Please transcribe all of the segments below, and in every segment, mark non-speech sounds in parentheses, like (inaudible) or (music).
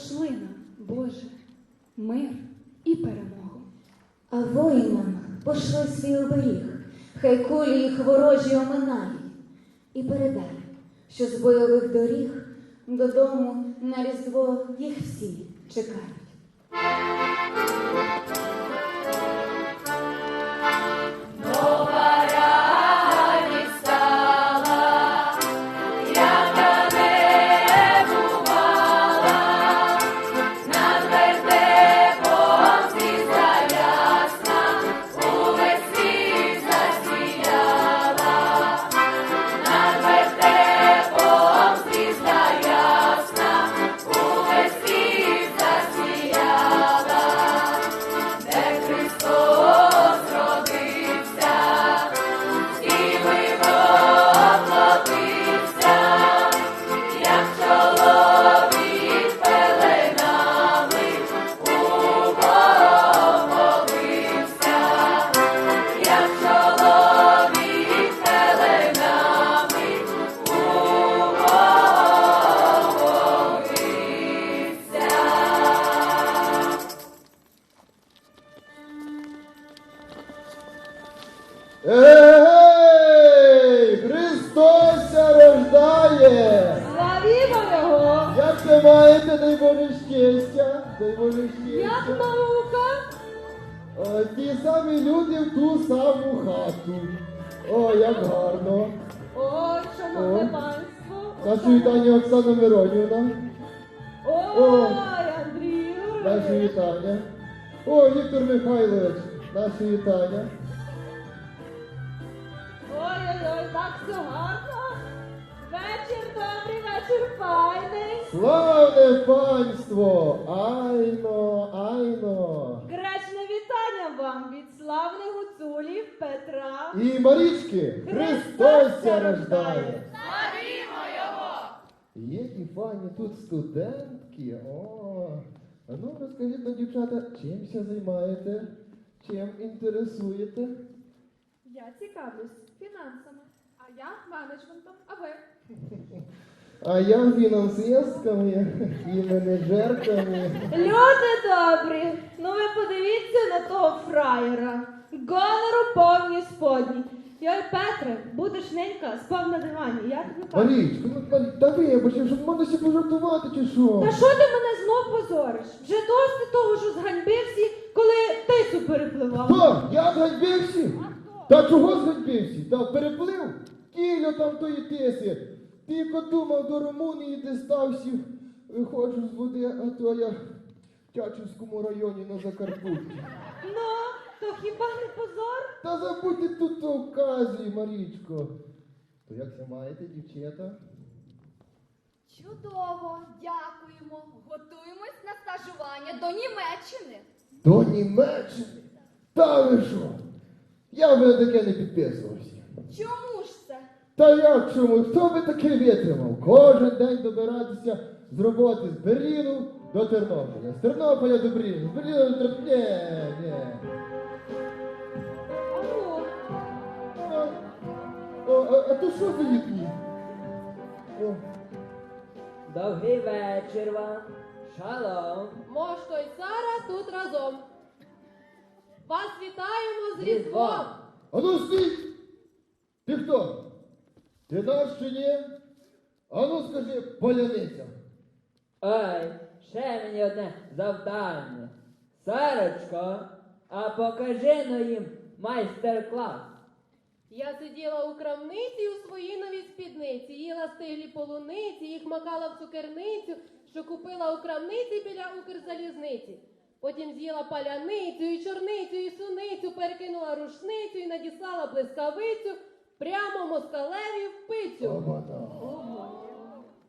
Пошли нам, Боже, мир і перемогу. А воїнам пошли свій оберіг, хай кулі їх ворожі оминають. І передай, що з бойових доріг додому на різдво їх всі чекають. Ей! Христос ся рождає! Славімо його! Як ви маєте, дай Боже щастя, дай Боже Як наука? О, ті самі люди в ту саму хату. О, як гарно. Ой, шановне О. панство! Наше вітання Оксана Миронівна. Ой, Андрій Наше вітання. О, Віктор Михайлович, наше вітання. Гарно! Вечір добрий, вечір файний! Славне панство! Айно, айно! Гречне вітання вам від славних гуцулів Петра. І Марічки, Христос ся рождає! Є ті фані тут студентки. О, а ну розкажіть нам, дівчата, чим ся займаєте? Чим інтересуєте? Я цікавлюсь фінансами, я менеджментом, а ви? А я фінансистками і менеджерками. Люди добрі, ну ви подивіться на того фраєра. Гонору повні сподні. Йой, Петре, будеш ненька, спав на дивані. Я тобі кажу. Марічко, ну Марі- та вибачте, щоб можна ще пожартувати чи що? Та що ти мене знов позориш? Вже досить того, що зганьбився, коли тису перепливав. Хто? Я зганьбився? Та чого зганьбився? Та переплив? Кілю там тої тиси. Тільки думав до Румунії, де стався. Виходжу з води, а то я в Тячівському районі на Закарпутті. Ну, то хіба не позор? Та забудьте тут ту оказію, Марічко. То як це маєте, дівчата? Чудово, дякуємо. Готуємось на стажування до Німеччини. До Німеччини? Та ви що? Я би на таке не підписувався. Чому? Та як чому? Хто би таке витримав? Кожен день добиратися з роботи з Берліну до Тернополя. З Тернополя до Берліну. З Берліну до Тернополя. Ні, ні. А, о, а, а то що за їдні? О, Довгий вечір вам. Шалом. Мошко й Сара тут разом. Вас вітаємо з. Різдвом! а ну стій! Ти хто? Ти наш чи ні? А ну скажи, поляниця. Ой, ще мені одне завдання. Сарочко, а покажи ну їм майстер-клас. Я сиділа у крамниці у своїй новій спідниці, їла стиглі полуниці, їх макала в цукерницю, що купила у крамниці біля Укрзалізниці. Потім з'їла паляницю, і чорницю, і суницю, перекинула рушницю і надіслала блискавицю прямо москалеві в пицю. Обана.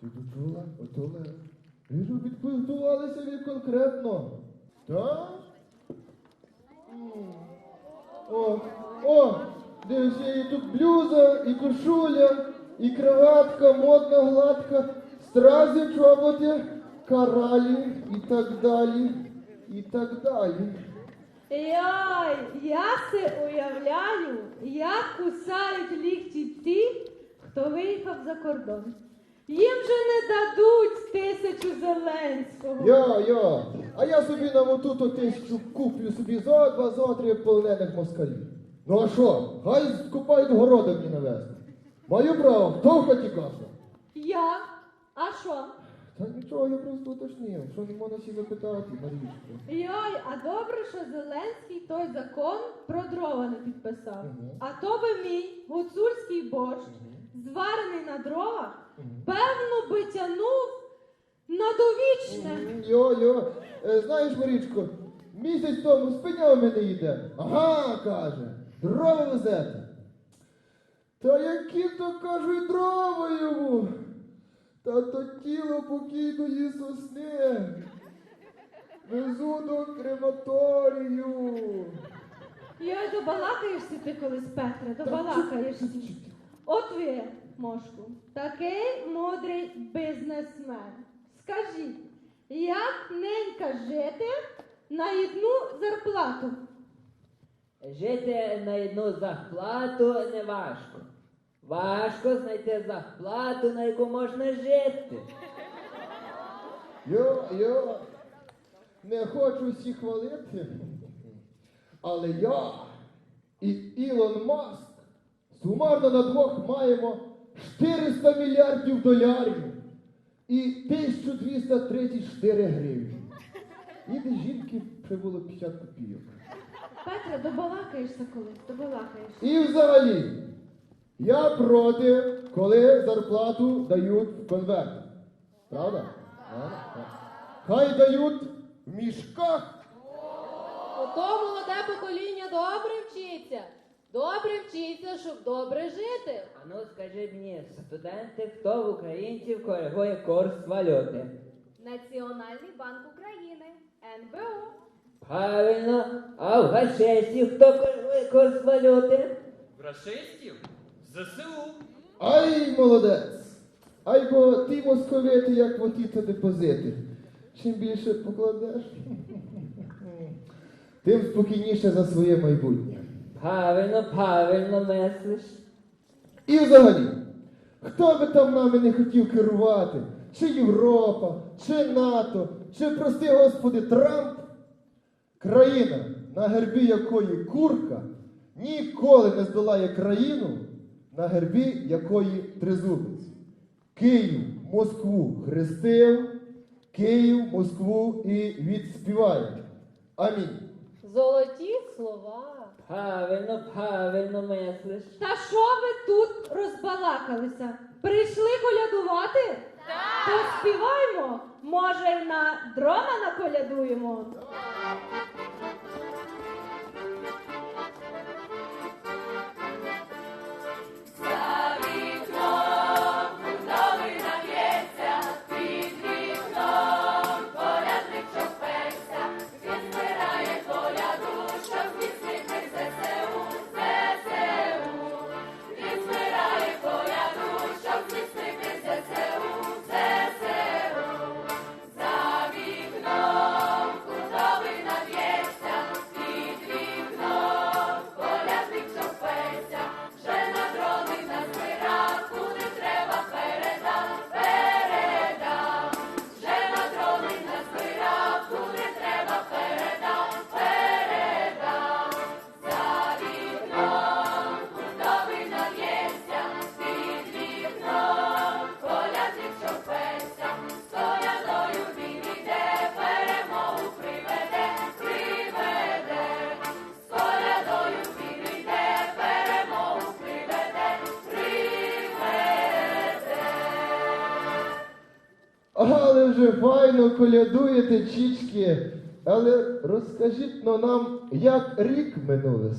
Ти тут чула? Отоле. Віжу, підпитувалися ви конкретно. Так? О, о, дивися, і тут блюза, і кошуля, і кроватка, модна, гладка, стрази, чоботи, каралі і так далі, і так далі. Йой, я си уявляю, як кусають лікті ті, хто виїхав за кордон. Їм же не дадуть тисячу Зеленського. Я, я. А я собі на оту тисячу куплю собі за два, за три полонених москалів. Ну а що? Хай скупають городи мені навести. Маю право, хто в хаті каже? Я? А що? Та нічого, я просто уточнив. Що не можна всі запитати, Марічко? Йой, а добре, що Зеленський той закон про дрова не підписав. Мгм. А то би мій гуцульський борщ, зварений на дровах, певно би тянув на довічне. М, Йо, йо. Е, знаєш, Марічко, місяць тому спиняв мене йде. Ага, каже, дрова везете. Та які то кажуть дрова йому? Та то тіло покійної сосни. Везу до крематорію. Йой, добалакаєшся ти колись, Петре, добалакаєшся. От ви, Мошку, такий мудрий бізнесмен. Скажіть, як ненька жити на одну зарплату? Жити на одну зарплату не важко. Важко знайти зарплату, на яку можна жити. Йо, йо, не хочу всіх хвалити, але я і Ілон Маск сумарно на двох маємо 400 мільярдів долярів і 1234 гривні. І до жінки прибуло 50 копійок. Петре, добалакаєшся колись, добалакаєшся. І взагалі, я проти, коли зарплату дають в конвертах. Правда? Хай дають в мішках. Ото молоде покоління добре вчиться. Добре вчиться, щоб добре жити. А ну скажи мені, студенти, хто в українців коригує курс валюти? Національний банк України. НБУ. Правильно, а в гашесті хто коригує курс валюти? В расистів? ЗСУ. Ай, молодець! Ай, бо ти московити, як оті то депозити. Чим більше покладеш, (laughs) тим спокійніше за своє майбутнє. Правильно, правильно мислиш. І взагалі, хто би там нами не хотів керувати, чи Європа, чи НАТО, чи, прости господи, Трамп, країна, на гербі якої курка, ніколи не здолає країну, на гербі якої тризубець. Київ Москву хрестив, Київ Москву і відспіває. Амінь. Золоті слова. Правильно, правильно мислиш. Та що ви тут розбалакалися? Прийшли колядувати? Так! То співаймо. Може, на дрона наколядуємо? Але вже файно колядуєте, чічки. Але розкажіть но нам, як рік минув.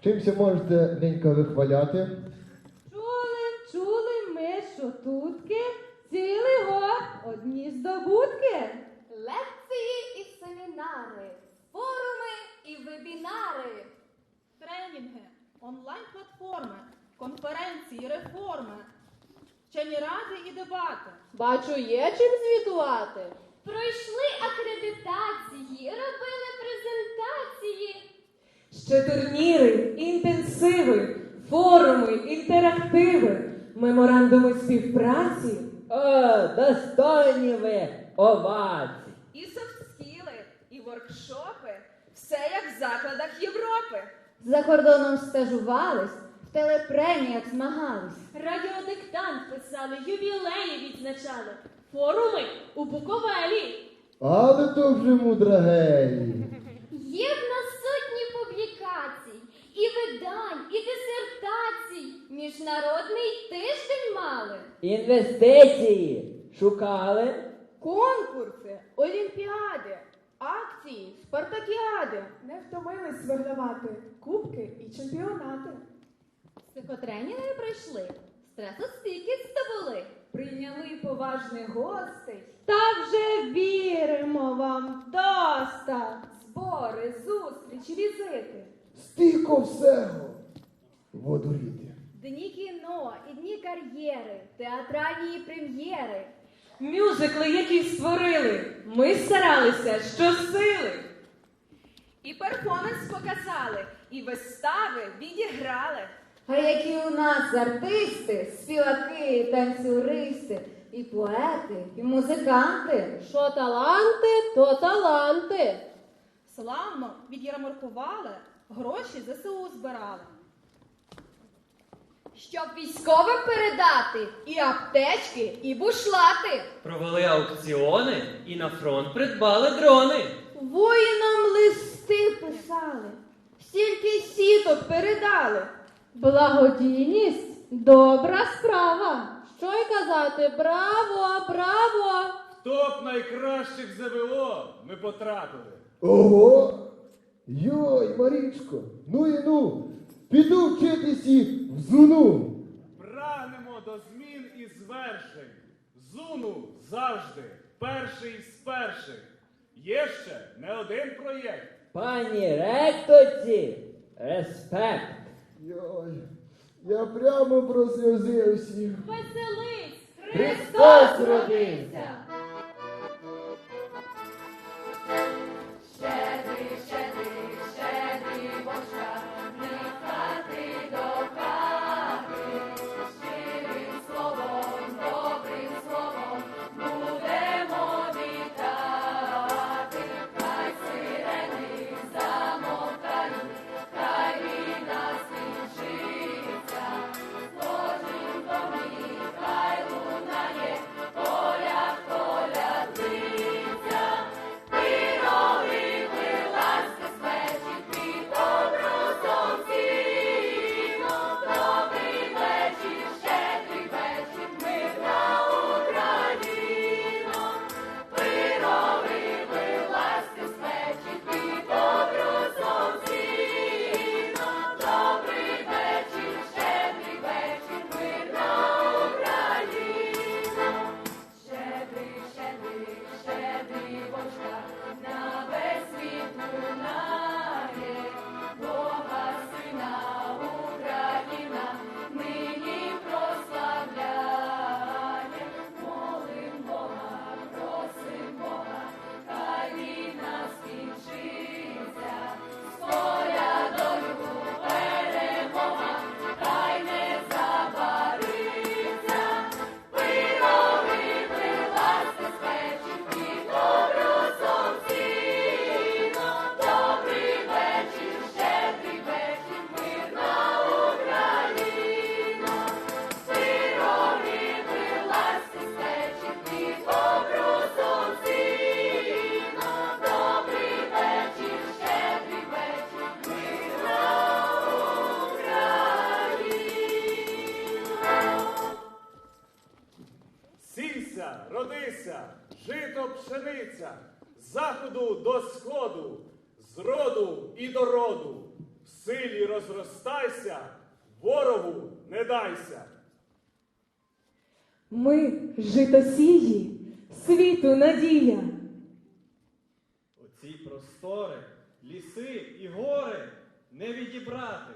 Чимся можете ненька вихваляти? Чули, чули ми, що тутки цілий год одні здобутки. Лекції і семінари, форуми і вебінари. тренінги, онлайн-платформи, конференції, реформи, вчені ради і дебати. Бачу, є чим звітувати. Пройшли акредитації, робили презентації. Ще турніри, інтенсиви, форуми, інтерактиви, меморандуми співпраці. О, достойні ви овацій. І софтскіли, і воркшопи. Все як в закладах Європи. За кордоном стажувались, телепреміях змагались. Радіодиктант писали, ювілеї відзначали. Форуми у Буковелі. Але то вже мудрагелі. Є в нас сотні публікацій, і видань, і дисертацій. Міжнародний тиждень мали. Інвестиції шукали. Конкурси, олімпіади, акції, спартакіади. Не втомились вигравати кубки і чемпіонати. Психотренінги пройшли, стресостійкість здобули. Прийняли поважних гостей, Та вже віримо вам доста. збори, зустрічі, візити. Стільки всього. Водоріти. Дні кіно і дні кар'єри, театральні прем'єри. Мюзикли, які створили. Ми старалися щосили. І перформанс показали, і вистави відіграли. А які у нас артисти, співаки, танцюристи, і поети, і музиканти. Що таланти, то таланти. Славно відярмаркували, гроші ЗСУ збирали. Щоб військовим передати і аптечки, і бушлати. Провели аукціони і на фронт придбали дрони. Воїнам листи писали, стільки сіток передали. Благодійність добра справа. Що й казати, браво, браво! Топ найкращих ЗВО ми потрапили. Ого! Йой, Марічко, ну і ну, піду вчитися в зуну. Прагнемо до змін і звершень. Зуну завжди перший з перших. Є ще не один проєкт. Пані ректорці, респект. Йой, я прямо просльозився. Веселись! Христос родився! Житосії, світу надія. Оці простори, ліси і гори не відібрати.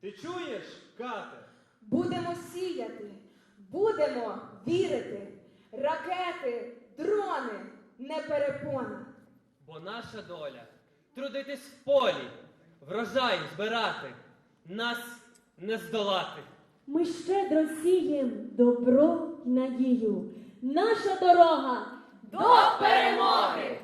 Ти чуєш, кате? Будемо сіяти, будемо вірити. Ракети, дрони, не перепона. Бо наша доля трудитись в полі, врожай збирати, нас не здолати. Ми щедро сієм добро й надію, наша дорога До перемоги!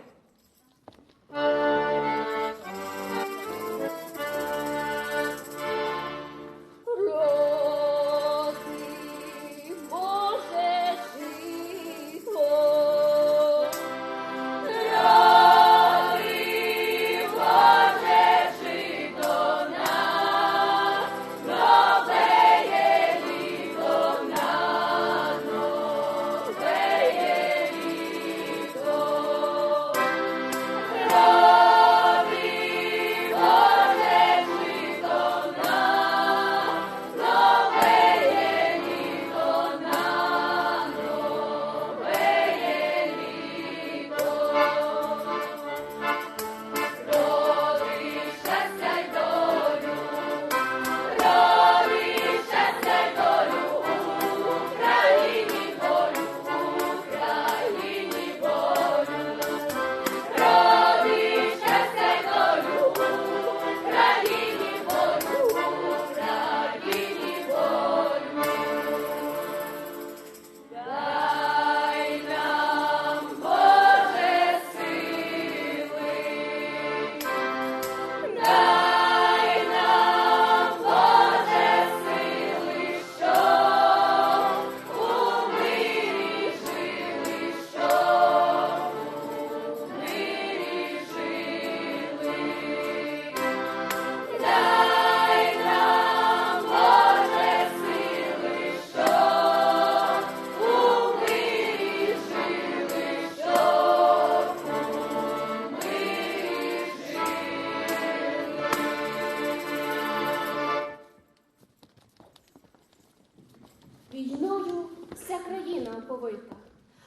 Країна оповита,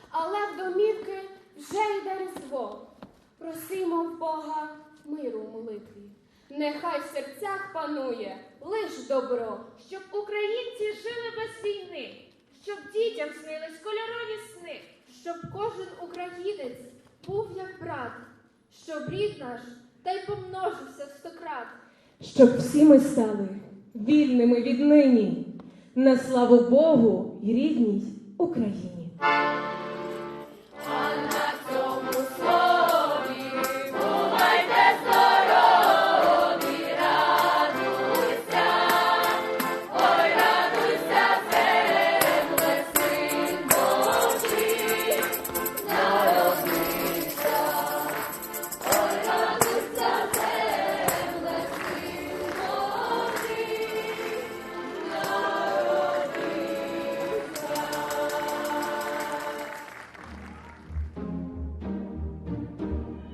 але в домівки вже йде різдво. Просимо в Бога миру в молитві. Нехай в серцях панує лиш добро. Щоб українці жили без війни, щоб дітям снились кольорові сни, щоб кожен українець був як брат, щоб рід наш та й помножився в стократ. Щоб всі ми стали вільними віднині на славу Богу і рідній Україні.